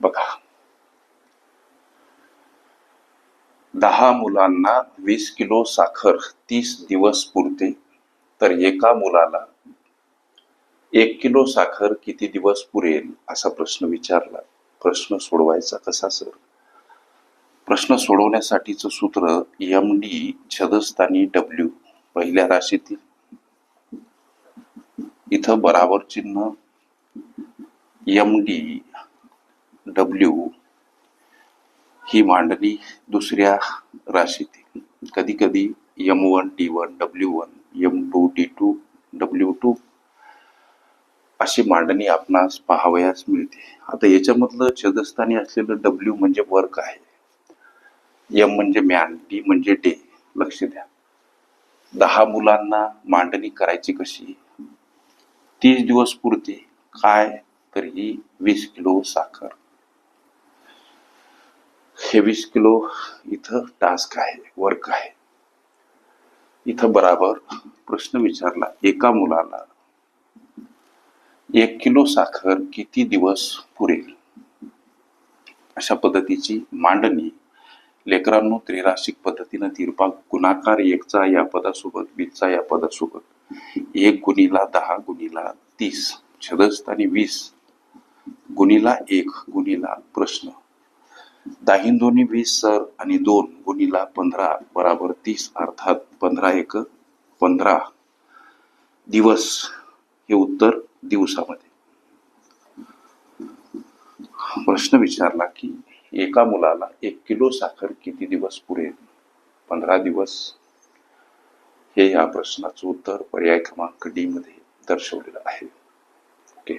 बघा. दहा मुलांना वीस किलो साखर तीस दिवस पुरते तर एका मुलाला एक किलो साखर किती दिवस पुरेल असा प्रश्न विचारला. प्रश्न सोडवायचा कसा सर? प्रश्न सोडवण्यासाठीचं सूत्र एम डी छदस्थानी डब्ल्यू पहिल्या राशीतील. इथं बराबर चिन्ह एम डी डब्ल्यू ही मांडणी दुसऱ्या राशीतील. कधी कधी M one D one W one M two D two W two अशी मांडणी आपणास पाहावयास मिळते. आता याच्यामधलं छदस्थानी असलेलं डब्ल्यू म्हणजे वर्क आहे यम म्हणजे मॅन डी म्हणजे डे लक्ष द्या. दहा मुलांना मांडणी करायची कशी? तीस दिवस पुरते. काय? तर ही वीस किलो साखर. हे वीस किलो इथं टास्क आहे वर्क आहे. इथं बराबर प्रश्न विचारला एका मुलाला एक किलो साखर किती दिवस पुरेल? अशा पद्धतीची मांडणी लेकरांनो त्रिराशिक पद्धतीनं तिरपा गुणाकार एकचा या पदासोबत वीसचा या पदासोबत. एक गुणीला दहा गुणीला तीस छदस्त आणि वीस गुणीला एक गुणीला प्रश्न. दाहीन दोन्ही वीस सर आणि दोन गुणीला पंधरा बराबर तीस अर्थात पंधरा एक पंधरा दिवस हे उत्तर दिवसामध्ये. प्रश्न विचारला की एका मुलाला एक किलो साखर किती दिवस पुरेल पंधरा दिवस? हे या प्रश्नाचं उत्तर पर्याय क्रमांक डी मध्ये दर्शवलेलं आहे ओके